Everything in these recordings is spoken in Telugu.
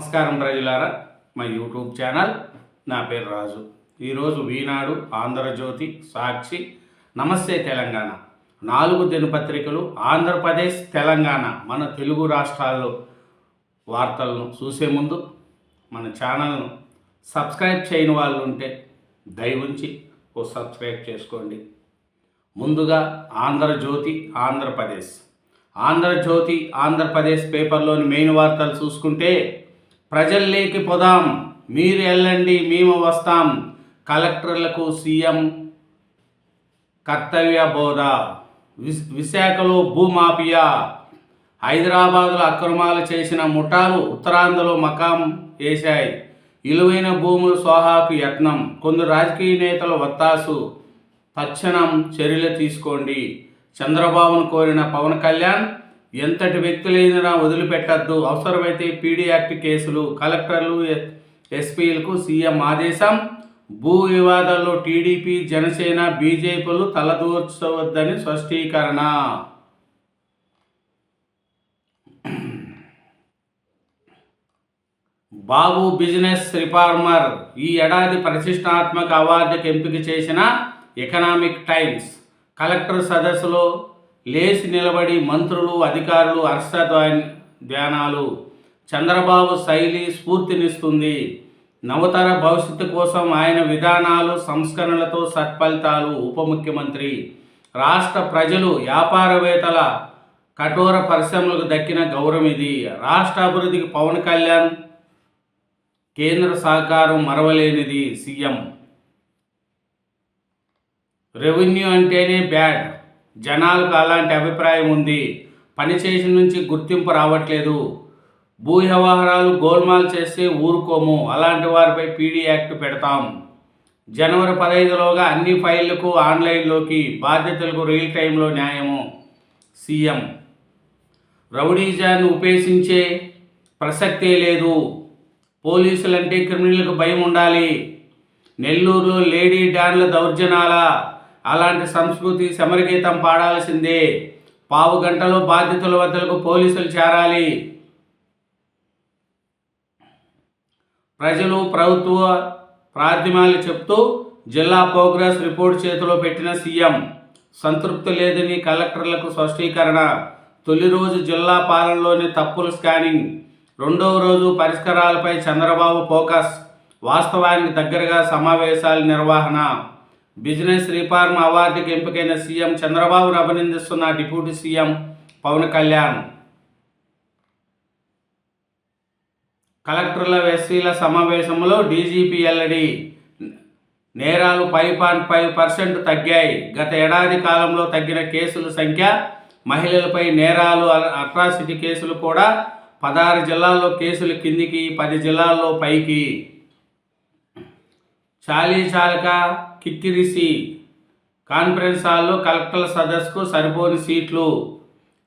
నమస్కారం ప్రజలారా మా యూట్యూబ్ ఛానల్ నా పేరు రాజు. ఈరోజు వీనాడు ఆంధ్రజ్యోతి సాక్షి నమస్తే తెలంగాణ. నాలుగు దినపత్రికలు ఆంధ్రప్రదేశ్ తెలంగాణ మన తెలుగు రాష్ట్రాల్లో వార్తలను చూసే ముందు మన ఛానల్ను సబ్స్క్రైబ్ చేయని వాళ్ళు ఉంటే దయవుంచి ఓ సబ్స్క్రైబ్ చేసుకోండి. ముందుగా ఆంధ్రజ్యోతి ఆంధ్రప్రదేశ్. ఆంధ్రజ్యోతి ఆంధ్రప్రదేశ్ పేపర్లోని మెయిన్ వార్తలు చూసుకుంటే ప్రజల్లోకి పోదాం. మీరు వెళ్ళండి మేము వస్తాం. కలెక్టర్లకు సీఎం కర్తవ్య బోధ. విశ్- విశాఖలో భూమాఫియా. హైదరాబాదులో అక్రమాలు చేసిన ముఠాలు ఉత్తరాంధ్రలో మకాం వేశాయి. విలువైన భూములు సోహాకు యత్నం. కొందరు రాజకీయ నేతల వత్తాసు తక్షణం చర్యలు తీసుకోండి. చంద్రబాబును కోరిన పవన్ కళ్యాణ్ ఎంతటి వ్యక్తులైనా వదిలిపెట్టద్దు. అవసరమైతే పీడీ యాక్ట్ కేసులు కలెక్టర్లు ఎస్పీలకు సీఎం ఆదేశం. భూ వివాదాల్లో టీడీపీ జనసేన బీజేపీలు తలదూర్చవద్దని స్పష్టీకరణ. Babu business reformer. ఈ ఏడాది ప్రతిష్టాత్మక అవార్డుకి ఎంపిక చేసిన ఎకనామిక్ టైమ్స్. కలెక్టర్ సదస్సులో లేచి నిలబడి మంత్రులు అధికారులు హర్ష ధ్యానాలు. చంద్రబాబు శైలి స్ఫూర్తినిస్తుంది. నవతర భవిష్యత్తు కోసం ఆయన విధానాలు సంస్కరణలతో సత్ఫలితాలు ఉప ముఖ్యమంత్రి. రాష్ట్ర ప్రజలు వ్యాపారవేత్తల కఠోర పరిశ్రమలకు దక్కిన గౌరవం ఇది. రాష్ట్ర అభివృద్ధికి పవన్ కళ్యాణ్ కేంద్ర సహకారం మరవలేనిది సీఎం. రెవెన్యూ అంటేనే బ్యాడ్. జనాలకు అలాంటి అభిప్రాయం ఉంది. పనిచేసి నుంచి గుర్తింపు రావట్లేదు. భూ వ్యవహారాలు గోల్మాల్ చేస్తే ఊరుకోము. అలాంటి వారిపై పీడీ యాక్ట్ పెడతాం. జనవరి పదహైదులోగా అన్ని ఫైళ్ళకు ఆన్లైన్లోకి బాధ్యతలకు రియల్ టైంలో న్యాయము. సీఎం. రౌడీజాన్ని ఉపేక్షించే ప్రసక్తే లేదు. పోలీసులంటే క్రిమినల్కు భయం ఉండాలి. నెల్లూరులో లేడీ డాన్ల దౌర్జనాల అలాంటి సంస్కృతి సమరగీతం పాడాల్సిందే. పావు గంటలో బాధితుల వద్దకు పోలీసులు చేరాలి. ప్రజలు ప్రభుత్వ ప్రార్థిమాలు చెప్తూ జిల్లా ప్రోగ్రెస్ రిపోర్ట్ చేతిలో పెట్టిన సీఎం సంతృప్తి లేదని కలెక్టర్లకు స్పష్టీకరణ. తొలి రోజు జిల్లా పాలనలోని తప్పుల స్కానింగ్ రెండవ రోజు పరిష్కారాలపై చంద్రబాబు ఫోకస్ వాస్తవానికి దగ్గరగా సమావేశాల నిర్వహణ. బిజినెస్ రిఫార్మ్ అవార్డుకి ఎంపికైన సీఎం చంద్రబాబును అభినందిస్తున్న డిప్యూటీ సీఎం పవన్ కళ్యాణ్. కలెక్టర్ల ఎస్సీల సమావేశంలో డీజీపీ ఎల్ఈడి నేరాలు ఫైవ్ పాయింట్ ఫైవ్ పర్సెంట్ తగ్గాయి. గత ఏడాది కాలంలో తగ్గిన కేసుల సంఖ్య మహిళలపై నేరాలు అట్రాసిటీ కేసులు కూడా పదహారు జిల్లాల్లో కేసులు కిందికి పది జిల్లాల్లో పైకి. చాలీ చాలక కిక్కిరిసి కాన్ఫరెన్స్ హాల్లో కలెక్టర్ల సదస్సుకు సరిపోని సీట్లు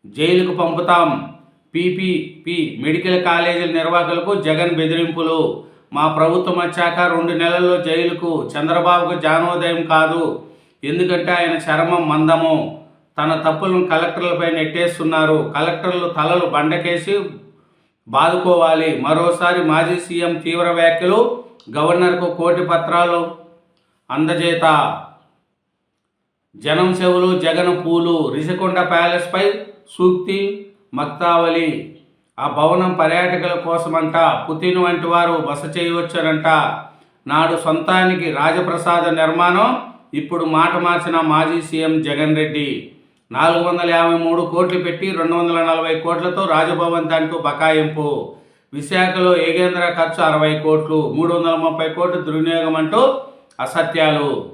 జైలుకు పంపుతాం. పీపీపీ మెడికల్ కాలేజీల నిర్వాహకులకు జగన్ బెదిరింపులు. మా ప్రభుత్వం వచ్చాక రెండు నెలల్లో జైలుకు చంద్రబాబుకు జానోదయం కాదు. ఎందుకంటే ఆయన చర్మం మందము. తన తప్పులను కలెక్టర్లపై నెట్టేస్తున్నారు. కలెక్టర్లు తలలు బండకేసి బాదుకోవాలి. మరోసారి మాజీ సీఎం తీవ్ర వ్యాఖ్యలు. గవర్నర్కు కోటి పత్రాలు అందజేత. జనం చెవులు జగన్ పూలు రిషికొండ ప్యాలెస్పై సూక్తి మక్తావళి ఆ భవనం పర్యాటకుల కోసమంట పుతిన్ వంటి వారు బస చేయవచ్చునంట నాడు సొంతానికి రాజప్రసాద నిర్మాణం ఇప్పుడు మాట మార్చిన మాజీ సీఎం జగన్ రెడ్డి. నాలుగు వందల యాభై మూడు కోట్లు పెట్టి రెండు వందల నలభై కోట్లతో రాజభవన్ అంటూ బకాయింపు. విశాఖలో ఏగేంద్ర ఖర్చు అరవై కోట్లు మూడు వందల ముప్పై కోట్లు దుర్వినియోగం అంటూ అసత్యాలు.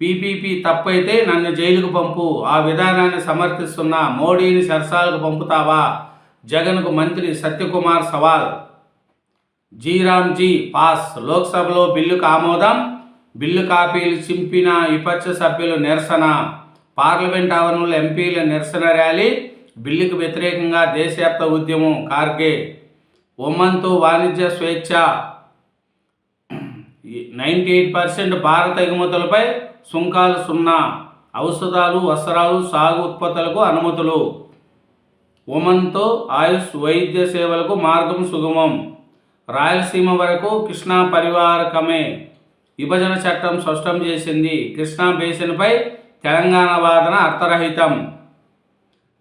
పీపీపీ తప్పైతే నన్ను జైలుకు పంపు. ఆ విధానాన్ని సమర్థిస్తున్న మోడీని సరసాలకు పంపుతావా? జగన్కు మంత్రి సత్యకుమార్ సవాల్. G RAM G pass. లోక్సభలో బిల్లుకు ఆమోదం? బిల్లు కాపీలు చింపిన విపక్ష సభ్యులు నిరసన. పార్లమెంట్ ఆవరణలో ఎంపీల నిరసన ర్యాలీ? బిల్లుకు వ్యతిరేకంగా దేశవ్యాప్త ఉద్యమం. కార్గే. ఉమ్మంతు వాణిజ్య స్వేచ్ఛ. నైంటీ ఎయిట్ పర్సెంట్ భారత ఎగుమతులపై సుంకాలు సున్నా. ఔషధాలు వస్త్రాలు సాగు ఉత్పత్తులకు అనుమతులు. ఉమన్తో ఆయుష్ వైద్య సేవలకు మార్గం సుగమం. రాయలసీమ వరకు కృష్ణా పరివారకమే. విభజన చట్టం స్పష్టం చేసింది. కృష్ణా బేసిన్పై తెలంగాణ వాదన అర్థరహితం.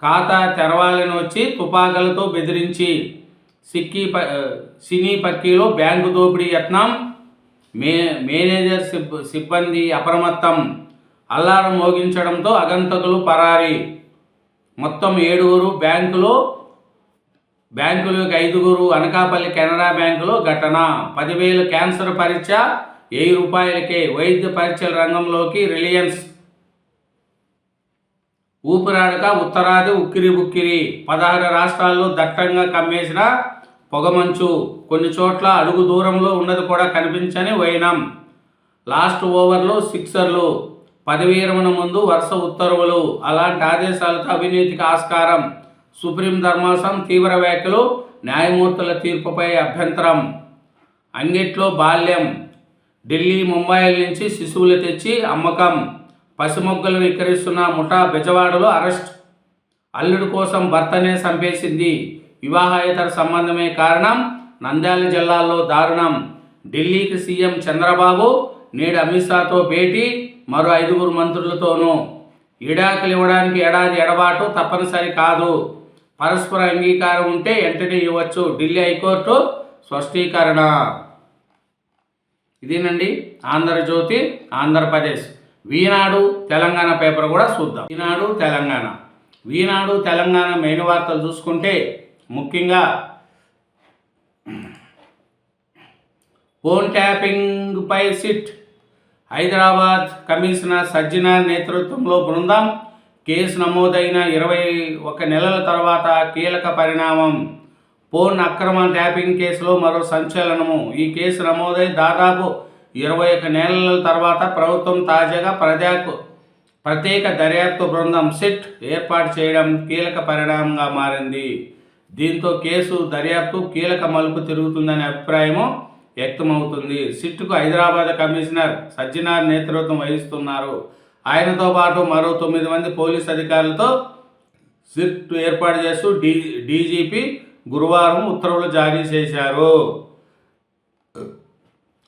ఖాతా తెరవాలని వచ్చి తుపాకులతో బెదిరించి. సిక్కీ ప సినీ పక్కీలో బ్యాంకు దోపిడీ యత్నం మే మేనేజర్ సిబ్ సిబ్బంది అప్రమత్తం అల్లారం మోగించడంతో అగంతకులు పరారి. మొత్తం ఏడుగురు బ్యాంకులో బ్యాంకులకు ఐదుగురు అనకాపల్లి కెనరా బ్యాంకులో ఘటన. పదివేలు క్యాన్సర్ పరీక్ష వెయ్యి రూపాయలకే వైద్య పరీక్షల రంగంలోకి రిలయన్స్. ఊపిరాడక ఉత్తరాది ఉక్కిరి బుక్కిరి. పదహారు రాష్ట్రాల్లో దట్టంగా కమ్మేసిన పొగమంచు కొన్ని చోట్ల అడుగు దూరంలో ఉన్నది కూడా కనిపించని వైనం. లాస్ట్ ఓవర్లో సిక్సర్లు పదవి విరమణ ముందు వరుస ఉత్తర్వులు అలాంటి ఆదేశాలతో అవినీతికి ఆస్కారం. సుప్రీం ధర్మాసనం తీవ్ర వ్యాఖ్యలు న్యాయమూర్తుల తీర్పుపై అభ్యంతరం. అంగిట్లో బాల్యం. ఢిల్లీ ముంబైల నుంచి శిశువులు తెచ్చి అమ్మకం. పసిమొగ్గలు విక్రయిస్తున్న ముఠా బెజవాడలో అరెస్ట్. అల్లుడు కోసం భర్తనే చంపేసింది. వివాహేతర సంబంధమే కారణం. నంద్యాల జిల్లాలో దారుణం. ఢిల్లీకి సీఎం చంద్రబాబు నేడు అమిత్ షాతో భేటీ మరో ఐదుగురు మంత్రులతోనూ. ఇడాకులు ఇవ్వడానికి ఏడాది ఎడబాటు తప్పనిసరి కాదు. పరస్పర అంగీకారం ఉంటే వెంటనే ఇవ్వచ్చు. ఢిల్లీ హైకోర్టు స్పష్టీకరణ. ఇదేనండి ఆంధ్రజ్యోతి ఆంధ్రప్రదేశ్. ఈనాడు తెలంగాణ పేపర్ కూడా చూద్దాం. ఈనాడు తెలంగాణ. ఈనాడు తెలంగాణ మెయిన్ వార్తలు చూసుకుంటే ముఖ్యంగా ఫోన్ ట్యాపింగ్పై సిట్. హైదరాబాద్ కమిషనర్ సజ్జనార్ నేతృత్వంలో బృందం కేసు నమోదైన ఇరవై ఒక నెలల తర్వాత కీలక పరిణామం. ఫోన్ అక్రమ ట్యాపింగ్ కేసులో మరో సంచలనము. ఈ కేసు నమోదై దాదాపు ఇరవై ఒక నెలల తర్వాత ప్రభుత్వం తాజాగా ప్రజాకు ప్రత్యేక దర్యాప్తు బృందం సిట్ ఏర్పాటు చేయడం కీలక పరిణామంగా మారింది. దీంతో కేసు దర్యాప్తు కీలక మలుపు తిరుగుతుందనే అభిప్రాయము వ్యక్తమవుతుంది. సిట్కు హైదరాబాద్ కమిషనర్ సజ్జనార్ నేతృత్వం వహిస్తున్నారు. ఆయనతో పాటు మరో తొమ్మిది మంది పోలీస్ అధికారులతో సిట్ ఏర్పాటు చేస్తూ డీ డీజీపీ గురువారం ఉత్తర్వులు జారీ చేశారు.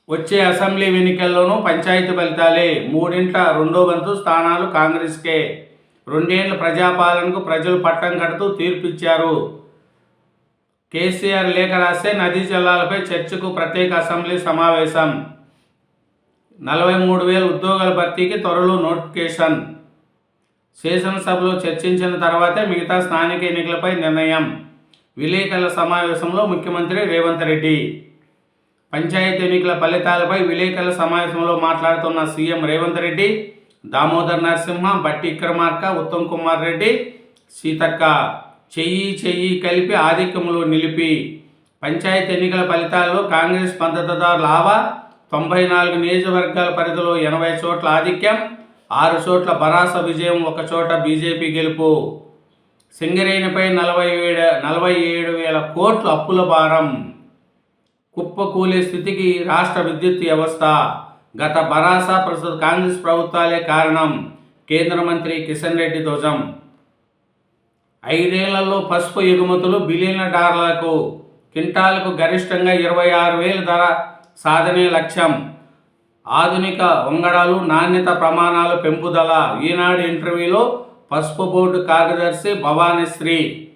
వచ్చే అసెంబ్లీ ఎన్నికల్లోనూ పంచాయతీ ఫలితాలే. మూడింట రెండో వంతు స్థానాలు కాంగ్రెస్కే. రెండేళ్ళ ప్రజాపాలనకు ప్రజలు పట్టం కడుతూ తీర్పిచ్చారు. కేసీఆర్ లేఖ రాస్తే నదీ జలాలపై చర్చకు ప్రత్యేక అసెంబ్లీ సమావేశం. నలభై మూడు వేల ఉద్యోగాల భర్తీకి త్వరలో నోటిఫికేషన్. శాసనసభలో చర్చించిన తర్వాతే మిగతా స్థానిక ఎన్నికలపై నిర్ణయం. విలేకరుల సమావేశంలో ముఖ్యమంత్రి రేవంత్ రెడ్డి. పంచాయతీ ఎన్నికల ఫలితాలపై విలేకరుల సమావేశంలో మాట్లాడుతున్న సీఎం రేవంత్ రెడ్డి దామోదర్ నరసింహ బట్టి విక్రమార్క ఉత్తమ్ కుమార్ రెడ్డి సీతక్క. చెయ్యి చెయ్యి కలిపి ఆధిక్యములు నిలిపి పంచాయతీ ఎన్నికల ఫలితాల్లో కాంగ్రెస్ మద్దతుదారుల లావా తొంభై నాలుగు నియోజకవర్గాల పరిధిలో ఎనభై చోట్ల ఆధిక్యం ఆరు చోట్ల బరాస విజయం ఒక చోట బీజేపీ గెలుపు. సింగరేణిపై నలభై ఏడు నలభై ఏడు వేల కోట్ల అప్పుల భారం. కుప్పకూలే స్థితికి రాష్ట్ర విద్యుత్ వ్యవస్థ. గత బరాస ప్రస్తుత కాంగ్రెస్ ప్రభుత్వాలే కారణం. కేంద్ర మంత్రి కిషన్ రెడ్డి ధ్వజం. ఐదేళ్ళలో పసుపు ఎగుమతులు బిలియన్ల డాలర్లకు కింటాలకు గరిష్టంగా ఇరవై ఆరు వేల ధర సాధనే లక్ష్యం. ఆధునిక వంగడాలు నాణ్యత ప్రమాణాలు పెంపుదల. ఈనాడు ఇంటర్వ్యూలో పసుపు బోర్డు కార్యదర్శి భవానీశ్రీ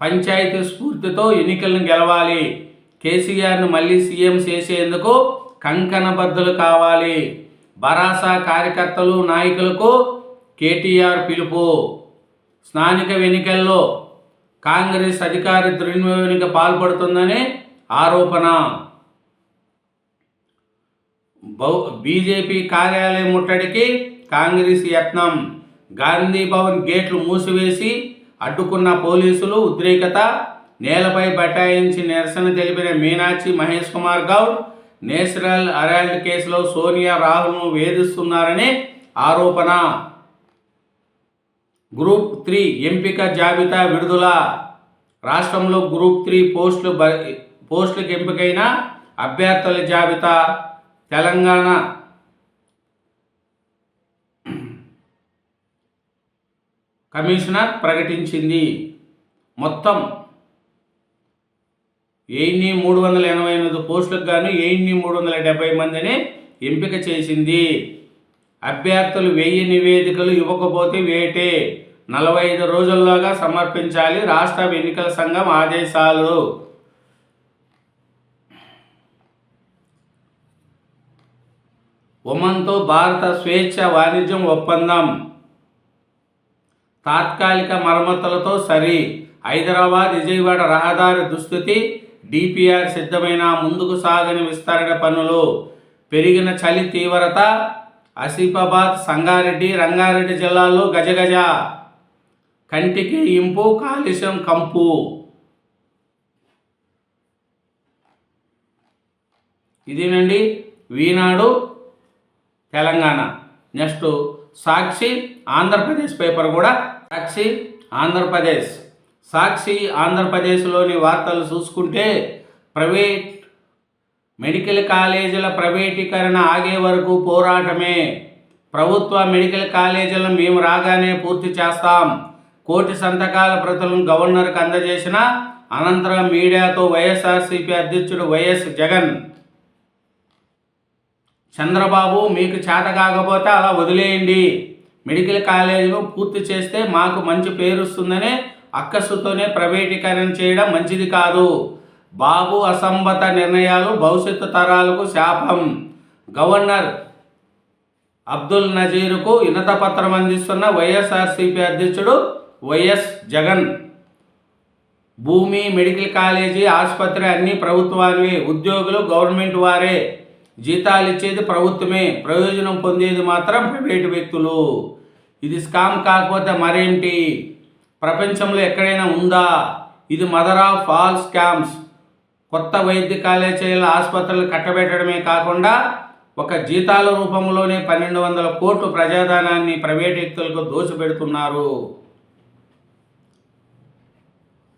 పంచాయతీ స్ఫూర్తితో ఎన్నికలను గెలవాలి. కేసీఆర్ను మళ్ళీ సీఎం చేసేందుకు కంకణబద్దులు కావాలి. బరాసా కార్యకర్తలు నాయకులకు కేటీఆర్ పిలుపు. స్థానిక ఎన్నికల్లో కాంగ్రెస్ అధికార దుర్వినియోగానికి పాల్పడుతుందని ఆరోపణ. బౌ బీజేపీ కార్యాలయం ముట్టడికి కాంగ్రెస్ యత్నం. గాంధీ భవన్ గేట్లు మూసివేసి అడ్డుకున్న పోలీసులు ఉద్రేకత నేలపై బటాయించి నిరసన తెలిపిన మీనాక్షి మహేష్ కుమార్ గౌడ్ నేషనల్ అరాల్డ్ కేసులో సోనియా రాహుల్ను వేధిస్తున్నారని ఆరోపణ. గ్రూప్ త్రీ ఎంపిక జాబితా విడుదల. రాష్ట్రంలో గ్రూప్ త్రీ పోస్టులు బ పోస్టులకు ఎంపికైన అభ్యర్థుల జాబితా. తెలంగాణ కమిషనర్ ప్రకటించింది. మొత్తం ఎయిన్ని మూడు వందల ఎనభై ఎనిమిది పోస్టులకు గాను ఎయిన్ని మూడు వందల డెబ్బై మందిని ఎంపిక చేసింది. అభ్యర్థులు వెయ్యి నివేదికలు ఇవ్వకపోతే వేటే. నలభై ఐదు రోజుల్లోగా సమర్పించాలి రాష్ట్ర ఎన్నికల సంఘం ఆదేశాలు. ఒమన్తో భారత స్వేచ్ఛ వాణిజ్యం ఒప్పందం. తాత్కాలిక మరమ్మతులతో సరి. హైదరాబాద్ విజయవాడ రహదారి దుస్థితి. డిపిఆర్ సిద్ధమైన ముందుకు సాగని విస్తరణ పనులు. పెరిగిన చలి తీవ్రత. ఆసిఫాబాద్ సంగారెడ్డి రంగారెడ్డి జిల్లాల్లో గజగజ కంటికి ఇంపు కాలుష్యం కంపు. ఇదేనండి వీనాడు తెలంగాణ. నెక్స్ట్ సాక్షి ఆంధ్రప్రదేశ్ పేపర్ కూడా. సాక్షి ఆంధ్రప్రదేశ్. సాక్షి ఆంధ్రప్రదేశ్లోని వార్తలు చూసుకుంటే ప్రైవేట్ మెడికల్ కాలేజీల ప్రైవేటీకరణ ఆగే వరకు పోరాటమే. ప్రభుత్వ మెడికల్ కాలేజీలను మేము రాగానే పూర్తి చేస్తాం. కోటి సంతకాల ప్రతులను గవర్నర్కి అందజేసిన అనంతరం మీడియాతో వైఎస్ఆర్సీపీ అధ్యక్షుడు వైఎస్ జగన్. చంద్రబాబు మీకు చేత కాకపోతే అలా వదిలేయండి. మెడికల్ కాలేజీలు పూర్తి చేస్తే మాకు మంచి పేరు వస్తుందని అక్కసుతోనే ప్రైవేటీకరణ చేయడం మంచిది కాదు. బాబు అసంబత నిర్ణయాలు భవిష్యత్తు తరాలకు శాపం. గవర్నర్ అబ్దుల్ నజీర్కు వినతపత్రం అందిస్తున్న వైఎస్ఆర్సీపీ అధ్యక్షుడు వైఎస్ జగన్. భూమి మెడికల్ కాలేజీ ఆసుపత్రి అన్నీ ప్రభుత్వానివే. ఉద్యోగులు గవర్నమెంట్ వారే. జీతాలు ఇచ్చేది ప్రభుత్వమే. ప్రయోజనం పొందేది మాత్రం ప్రైవేటు వ్యక్తులు. ఇది స్కామ్ కాకపోతే మరేంటి? ప్రపంచంలో ఎక్కడైనా ఉందా? ఇది మదర్ ఆఫ్ ఆల్ స్కామ్స్. కొత్త వైద్య కాలేజీల ఆసుపత్రులు కట్టబెట్టడమే కాకుండా ఒక జీతాల రూపంలోనే పన్నెండు వందల కోట్లు ప్రజాధనాన్ని ప్రైవేట్ వ్యక్తులకు దోచిపెడుతున్నారు.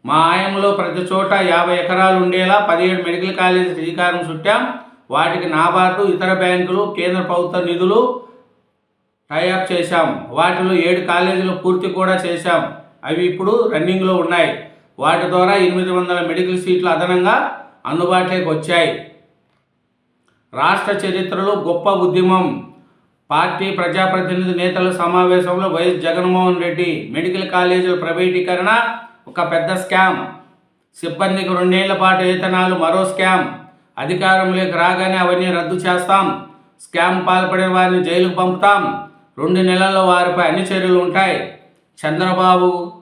మా ఆయంలో ప్రతి చోట యాభై ఎకరాలు ఉండేలా పదిహేడు మెడికల్ కాలేజీ శ్రీకారం చుట్టాం. వాటికి నాబార్డు ఇతర బ్యాంకులు కేంద్ర ప్రభుత్వ నిధులు టైఅప్ చేశాం. వాటిలో ఏడు కాలేజీలు పూర్తి కూడా చేశాం. అవి ఇప్పుడు రన్నింగ్లో ఉన్నాయి. వాటి ద్వారా ఎనిమిది వందల మెడికల్ సీట్లు అదనంగా అందుబాటులోకి వచ్చాయి. రాష్ట్ర చరిత్రలో గొప్ప ఉద్యమం. పార్టీ ప్రజాప్రతినిధి నేతల సమావేశంలో వైఎస్ జగన్మోహన్ రెడ్డి మెడికల్ కాలేజీల ప్రైవేటీకరణ ఒక పెద్ద స్కామ్. సిబ్బందికి రెండేళ్ళ పాటు వేతనాలు మరో స్కామ్. అధికారంలోకి రాగానే అవన్నీ రద్దు చేస్తాం. స్కామ్ పాల్పడిన వారిని జైలుకు పంపుతాం. రెండు నెలల్లో వారిపై అన్ని చర్యలు ఉంటాయి. చంద్రబాబు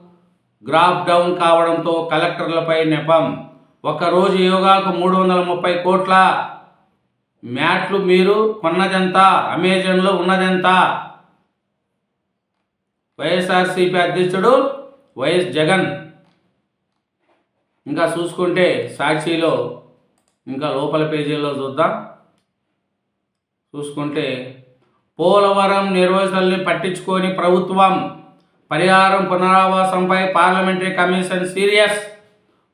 గ్రాఫ్ డౌన్ కావడంతో కలెక్టర్లపై నెపం. ఒకరోజు యోగాకు మూడు వందల ముప్పై కోట్ల మ్యాట్లు మీరు కొన్నదెంత? అమెజాన్లో ఉన్నదెంత? వైఎస్ఆర్సీపీ అధ్యక్షుడు వైఎస్ జగన్. ఇంకా చూసుకుంటే సాక్షిలో ఇంకా లోపల పేజీల్లో చూద్దాం. చూసుకుంటే పోలవరం నిర్వహణల్ని పట్టించుకొని ప్రభుత్వం పరిహారం పునరావాసంపై పార్లమెంటరీ కమిషన్ సీరియస్.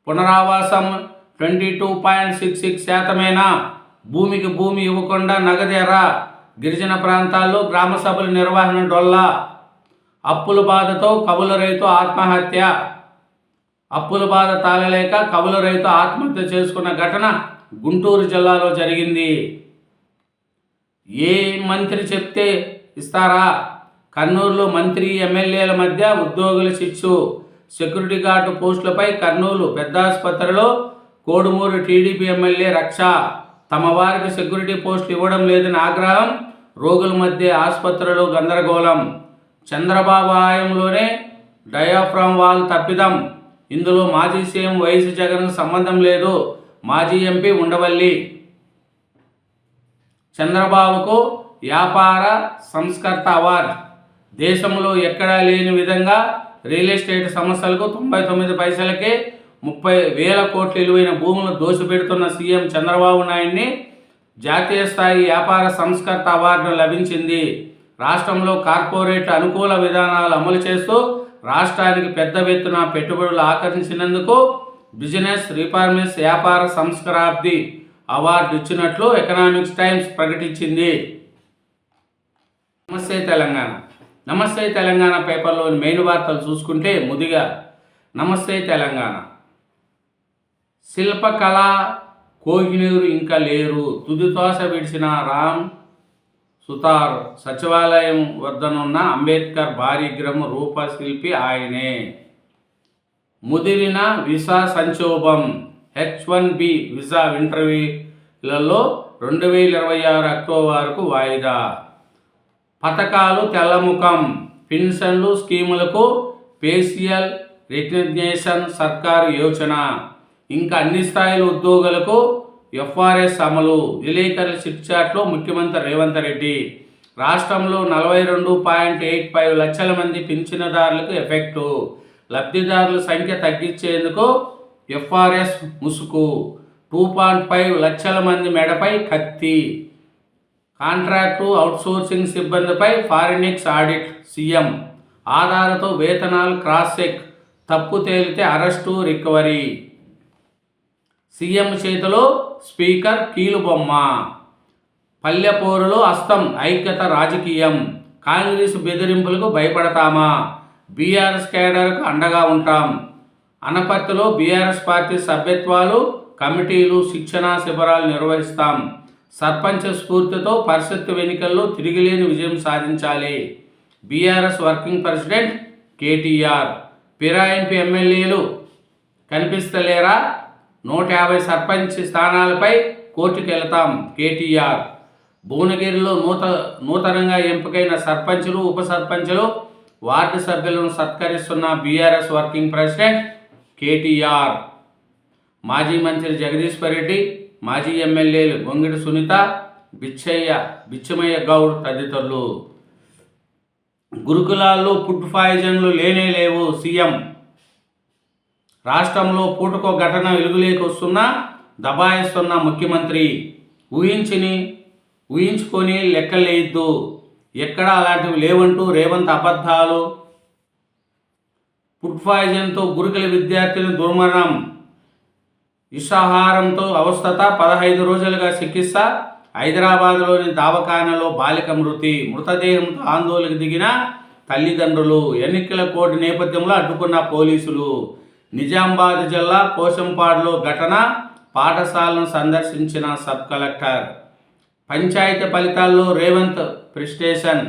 పునరావాసం twenty two point six six శాతమేనా? భూమికి భూమి ఇవ్వకుండా నగదేరా? గిరిజన ప్రాంతాల్లో గ్రామ సభల నిర్వహణ డొల్లా. అప్పుల బాధతో కవుల రైతు ఆత్మహత్య. అప్పుల బాధ తాళలేక కవుల రైతు ఆత్మహత్య చేసుకున్న ఘటన గుంటూరు జిల్లాలో జరిగింది. ఏ మంత్రి చెప్తే ఇస్తారా? కర్నూలులో మంత్రి ఎమ్మెల్యేల మధ్య ఉద్యోగుల శిక్షు. సెక్యూరిటీ గార్డు పోస్టులపై కర్నూలు పెద్ద ఆసుపత్రిలో కోడుమూరు టీడీపీ ఎమ్మెల్యే రక్ష. తమ వారికి సెక్యూరిటీ పోస్టులు ఇవ్వడం లేదని ఆగ్రహం రోగుల మధ్య ఆసుపత్రిలో గందరగోళం. చంద్రబాబు ఆయంలోనే డయాఫ్రామ్ వాల్ తప్పిదం. ఇందులో మాజీ సీఎం వైఎస్ జగన్ సంబంధం లేదు. మాజీ ఎంపీ ఉండవల్లి. చంద్రబాబుకు వ్యాపార సంస్కర్త అవార్డు. దేశంలో ఎక్కడా లేని విధంగా రియల్ ఎస్టేట్ సంస్థలకు తొంభై తొమ్మిది పైసలకే ముప్పై వేల కోట్ల విలువైన భూములను దోచిపెడుతున్న సీఎం చంద్రబాబు నాయుడిని జాతీయ స్థాయి వ్యాపార సంస్కర్త అవార్డు లభించింది. రాష్ట్రంలో కార్పొరేట్ అనుకూల విధానాలు అమలు చేస్తూ రాష్ట్రానికి పెద్ద ఎత్తున పెట్టుబడులు ఆకర్షించినందుకు బిజినెస్ రిఫార్మిస్ వ్యాపార సంస్కరాబ్ది అవార్డు ఇచ్చినట్లు ఎకనామిక్స్ టైమ్స్ ప్రకటించింది. నమస్తే తెలంగాణ. నమస్తే తెలంగాణ పేపర్లోని మెయిన్ వార్తలు చూసుకుంటే ముదిగా నమస్తే తెలంగాణ. శిల్పకళ కోహినూరు ఇంకా లేరు. తుదితోస విడిచిన రామ్ సుతార్ సచివాలయం వద్దనున్న అంబేద్కర్ భారీగ్రహం రూపశిల్పి ఆయనే. ముదిరిన విసా సంక్షోభం హెచ్ వన్ బి విసా ఇంటర్వ్యూలలో రెండు వేల ఇరవై ఆరు అక్టోబర్కు వరకు వాయిదా. పథకాలు తెల్లముఖం పెన్షన్లు స్కీములకు ఫేషియల్ రికగ్నేషన్ సర్కారు యోచన. ఇంకా అన్ని స్థాయిల ఉద్యోగులకు ఎఫ్ఆర్ఎస్ అమలు విలేకరుల చిట్చాట్లో ముఖ్యమంత్రి రేవంత్ రెడ్డి. రాష్ట్రంలో నలభై రెండు పాయింట్ ఎయిట్ ఫైవ్ లక్షల మంది పింఛనదారులకు ఎఫెక్టు. లబ్ధిదారుల సంఖ్య తగ్గించేందుకు ఎఫ్ఆర్ఎస్ ముసుకు టూ పాయింట్ ఫైవ్ లక్షల మంది మెడపై కత్తి. కాంట్రాక్టు అవుట్సోర్సింగ్ సిబ్బందిపై ఫారినిక్స్ ఆడిట్ సీఎం. ఆధారతో వేతనాలు క్రాస్ చెక్ తప్పు తేలితే అరెస్టు రికవరీ. సీఎం చేతిలో స్పీకర్ కీలుబొమ్మ. పల్లెపోరులో అస్తం ఐక్యత రాజకీయం. కాంగ్రెస్ బెదిరింపులకు భయపడతామా? బీఆర్ఎస్ కేడర్కు అండగా ఉంటాం. అనపర్తిలో బీఆర్ఎస్ పార్టీ సభ్యత్వాలు కమిటీలు శిక్షణా శిబిరాలు నిర్వహిస్తాం. సర్పంచ్ స్ఫూర్తితో పరిషత్ ఎన్నికల్లో తిరిగిలేని విజయం సాధించాలి. BRS working president KTR. పిరాయింపు ఎమ్మెల్యేలు కనిపిస్తలేరా? నూట యాభై సర్పంచ్ స్థానాలపై కోర్టుకు వెళతాం కేటీఆర్. భువనగిరిలో నూత నూతనంగా ఎంపికైన సర్పంచులు ఉప సర్పంచులు వార్డు సభ్యులను సత్కరిస్తున్న బీఆర్ఎస్ వర్కింగ్ ప్రెసిడెంట్ కేటీఆర్. మాజీ మంత్రి జగదీశ్వర్ రెడ్డి మాజీ ఎమ్మెల్యేలు గొంగిడి సునీత బిచ్చయ్య బిచ్చమయ్య గౌడ్ తదితరులు. గురుకులాల్లో ఫుడ్ పాయిజన్లు లేనే లేవు సీఎం. రాష్ట్రంలో పూటకో ఘటన వెలుగులేకొస్తున్నా దబాయిస్తున్న ముఖ్యమంత్రి. ఊహించిని ఊహించుకొని లెక్కలేయద్దు. ఎక్కడా అలాంటివి లేవంటూ రేవంత్ అబద్ధాలు. ఫుడ్ పాయిజన్తో గురుకుల విద్యార్థిని దుర్మరణం. విషాహారంతో అవస్థత పదహైదు రోజులుగా చికిత్స. హైదరాబాద్లోని దావఖానలో బాలిక మృతి మృతదేహంతో ఆందోళనకు దిగిన తల్లిదండ్రులు ఎన్నికల కోడ్ నేపథ్యంలో అడ్డుకున్న పోలీసులు. నిజామాబాద్ జిల్లా పోషంపాడులో ఘటన పాఠశాలను సందర్శించిన సబ్ కలెక్టర్. పంచాయతీ ఫలితాల్లో రేవంత్ ప్రిస్టేషన్.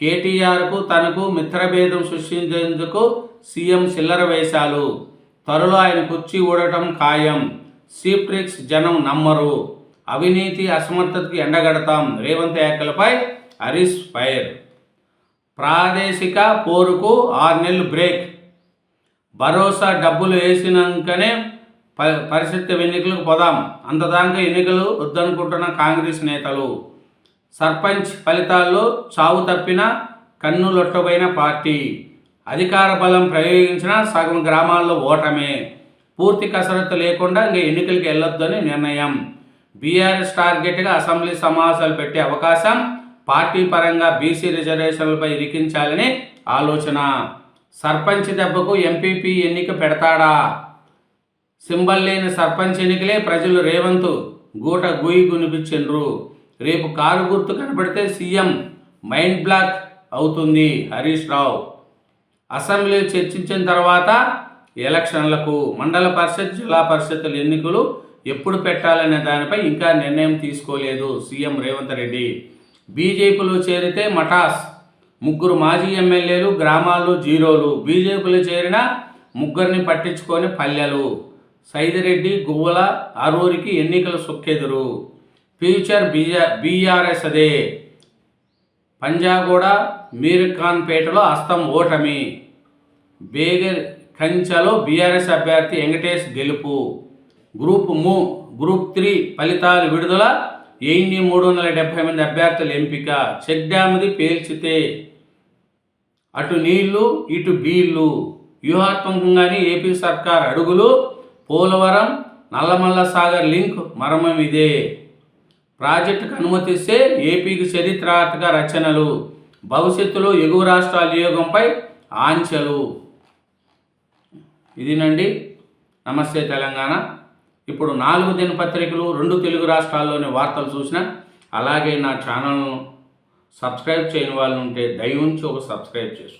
కేటీఆర్కు తనకు మిత్రభేదం సృష్టించేందుకు సీఎం చిల్లర వేశాలు త్వరలో ఆయన కుర్చీ ఊడటం ఖాయం. సీప్రిక్స్ జనం నమ్మరు. అవినీతి అసమర్థతకు ఎండగడతాం. రేవంత్ ఏకలపై హరీష్ ఫైర్. ప్రాదేశిక పోరుకు ఆరు నెలలు బ్రేక్. భరోసా డబ్బులు వేసినాకనే ప పరిషత్ ఎన్నికలకు పోదాం. అంతదాకా ఎన్నికలు వద్దనుకుంటున్న కాంగ్రెస్ నేతలు. సర్పంచ్ ఫలితాల్లో చావు తప్పిన కన్నులొట్టబోయిన పార్టీ. అధికార బలం ప్రయోగించిన సగం గ్రామాల్లో ఓటమే. పూర్తి కసరత్తు లేకుండా ఇంకా ఎన్నికలకు వెళ్ళొద్దని నిర్ణయం. బీఆర్ఎస్ టార్గెట్గా అసెంబ్లీ సమావేశాలు పెట్టే అవకాశం పార్టీ పరంగా బీసీ రిజర్వేషన్లపై ఇరికించాలని ఆలోచన. సర్పంచ్ దెబ్బకు ఎంపీపీ ఎన్నిక పెడతాడా? సింబల్ లేని సర్పంచ్ ఎన్నికలే ప్రజలు రేవంత్ గూట గుయి గునిపించిండ్రు. రేపు కారు గుర్తు కనబడితే సీఎం మైండ్ బ్లాక్ అవుతుంది హరీష్ రావు. అసెంబ్లీ చర్చించిన తర్వాత ఎలక్షన్లకు మండల పరిషత్ జిల్లా పరిషత్తుల ఎన్నికలు ఎప్పుడు పెట్టాలనే దానిపై ఇంకా నిర్ణయం తీసుకోలేదు సీఎం రేవంత్ రెడ్డి. బీజేపీలో చేరితే మఠాస్ ముగ్గురు మాజీ ఎమ్మెల్యేలు గ్రామాలు జీరోలు. బీజేపీలో చేరిన ముగ్గురిని పట్టించుకొని పల్లెలు. సైదిరెడ్డి గువ్వల అరూరికి ఎన్నికలు సుక్కెదురు. ఫ్యూచర్ బీఆ బీఆర్ఎస్ అదే పంజాగూడ మీర్ఖాన్పేటలో అస్తం ఓటమి. బేగర్ కంచలో బీఆర్ఎస్ అభ్యర్థి వెంకటేష్ గెలుపు. గ్రూప్ ము గ్రూప్ త్రీ ఫలితాలు విడుదల ఎయిన్ని మూడు వందల డెబ్బై మంది అభ్యర్థుల ఎంపిక. చెక్ డ్యామ్ది పేల్చితే అటు నీళ్ళు ఇటు బీళ్ళు. వ్యూహాత్మకంగానే ఏపీ సర్కార్ అడుగులు పోలవరం నల్లమల్ల సాగర్ లింక్ మర్మం ఇదే. ప్రాజెక్టుకు అనుమతిస్తే ఏపీకి చరిత్రాత్మక రచనలు. భవిష్యత్తులో ఎగువ రాష్ట్రాల నియోగంపై ఆంక్షలు. ఇదినండి నమస్తే తెలంగాణ. ఇప్పుడు నాలుగు దినపత్రికలు రెండు తెలుగు రాష్ట్రాల్లోని వార్తలు చూసిన అలాగే నా ఛానల్ను సబ్స్క్రైబ్ చేయని వాళ్ళు ఉంటే దయ ఉంచి ఒక సబ్స్క్రైబ్ చేసుకోండి.